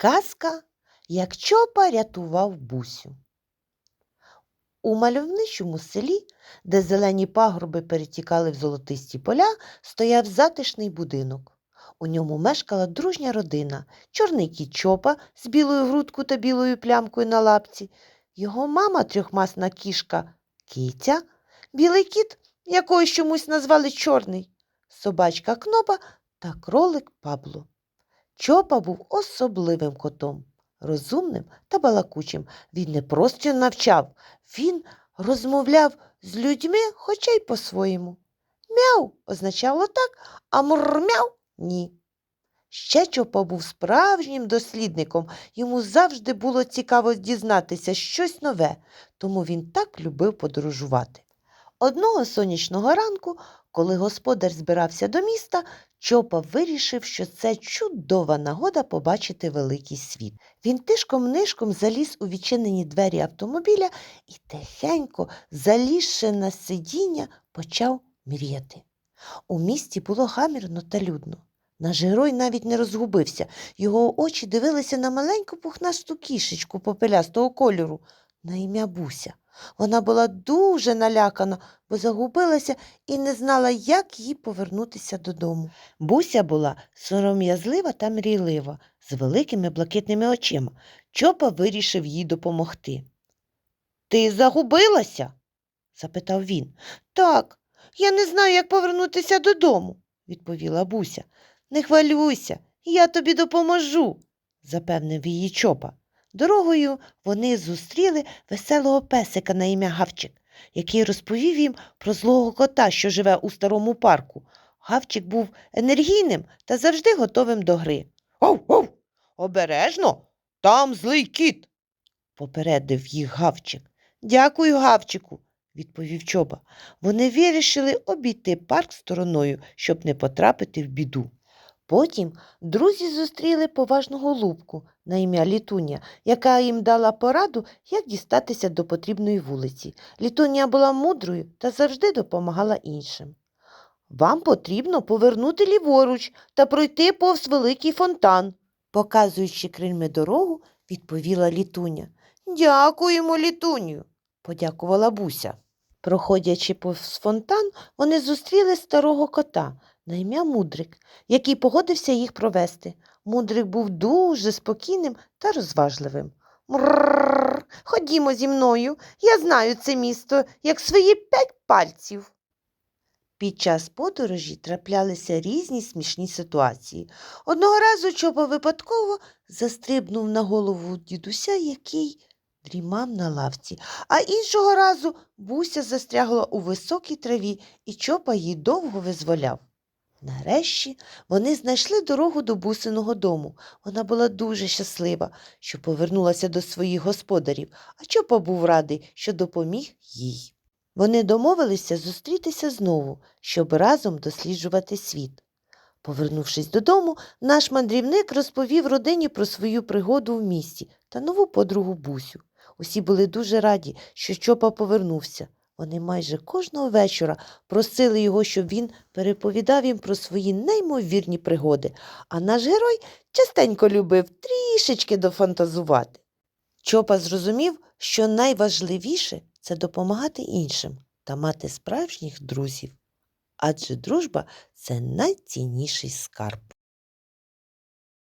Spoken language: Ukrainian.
Казка, як Чопа рятував бусю. У мальовничому селі, де зелені пагорби перетікали в золотисті поля, стояв затишний будинок. У ньому мешкала дружня родина, чорний кіт Чопа з білою грудкою та білою плямкою на лапці, його мама трьохмасна кішка Киця, білий кіт, якого чомусь назвали чорний, собачка Кнопа та кролик Пабло. Чопа був особливим котом, розумним та балакучим. Він не просто навчав, він розмовляв з людьми, хоча й по-своєму. Мяу означало так, а мурмяу ні. Ще Чопа був справжнім дослідником, йому завжди було цікаво дізнатися щось нове, тому він так любив подорожувати. Одного сонячного ранку, коли господар збирався до міста, Чопа вирішив, що це чудова нагода побачити великий світ. Він тишком-нишком заліз у відчинені двері автомобіля і тихенько, залізши на сидіння, почав мріяти. У місті було гамірно та людно. Наш герой навіть не розгубився. Його очі дивилися на маленьку пухнасту кішечку попелястого кольору на ім'я Буся. Вона була дуже налякана, бо загубилася і не знала, як їй повернутися додому. Буся була сором'язлива та мрійлива, з великими блакитними очима. Чопа вирішив їй допомогти. Ти загубилася? запитав він. Так, я не знаю, як повернутися додому, відповіла Буся. Не хвилюйся, я тобі допоможу, запевнив її чопа. Дорогою вони зустріли веселого песика на ім'я Гавчик, який розповів їм про злого кота, що живе у старому парку. Гавчик був енергійним та завжди готовим до гри. Ов, ов! Обережно, там злий кіт, попередив їх Гавчик. Дякую, Гавчику, відповів чоба. Вони вирішили обійти парк стороною, щоб не потрапити в біду. Потім друзі зустріли поважного лупку на ім'я Літуня, яка їм дала пораду, як дістатися до потрібної вулиці. Літуня була мудрою та завжди допомагала іншим. Вам потрібно повернути ліворуч та пройти повз великий фонтан, показуючи крильми дорогу, відповіла Літуня. Дякуємо, Літуню, подякувала Буся. Проходячи повз фонтан, вони зустріли старого кота на ім'я Мудрик, який погодився їх провести. Мудрик був дуже спокійним та розважливим. Мрррр, ходімо зі мною. Я знаю це місто, як свої п'ять пальців. Під час подорожі траплялися різні смішні ситуації. Одного разу Чопа випадково застрибнув на голову дідуся, який дрімав на лавці, а іншого разу Буся застрягла у високій траві, і Чопа її довго визволяв. Нарешті вони знайшли дорогу до бусиного дому. Вона була дуже щаслива, що повернулася до своїх господарів, а Чопа був радий, що допоміг їй. Вони домовилися зустрітися знову, щоб разом досліджувати світ. Повернувшись додому, наш мандрівник розповів родині про свою пригоду в місті та нову подругу Бусю. Усі були дуже раді, що Чопа повернувся. Вони майже кожного вечора просили його, щоб він переповідав їм про свої неймовірні пригоди, а наш герой частенько любив трішечки дофантазувати. Чопа зрозумів, що найважливіше це допомагати іншим та мати справжніх друзів, адже дружба це найцінніший скарб.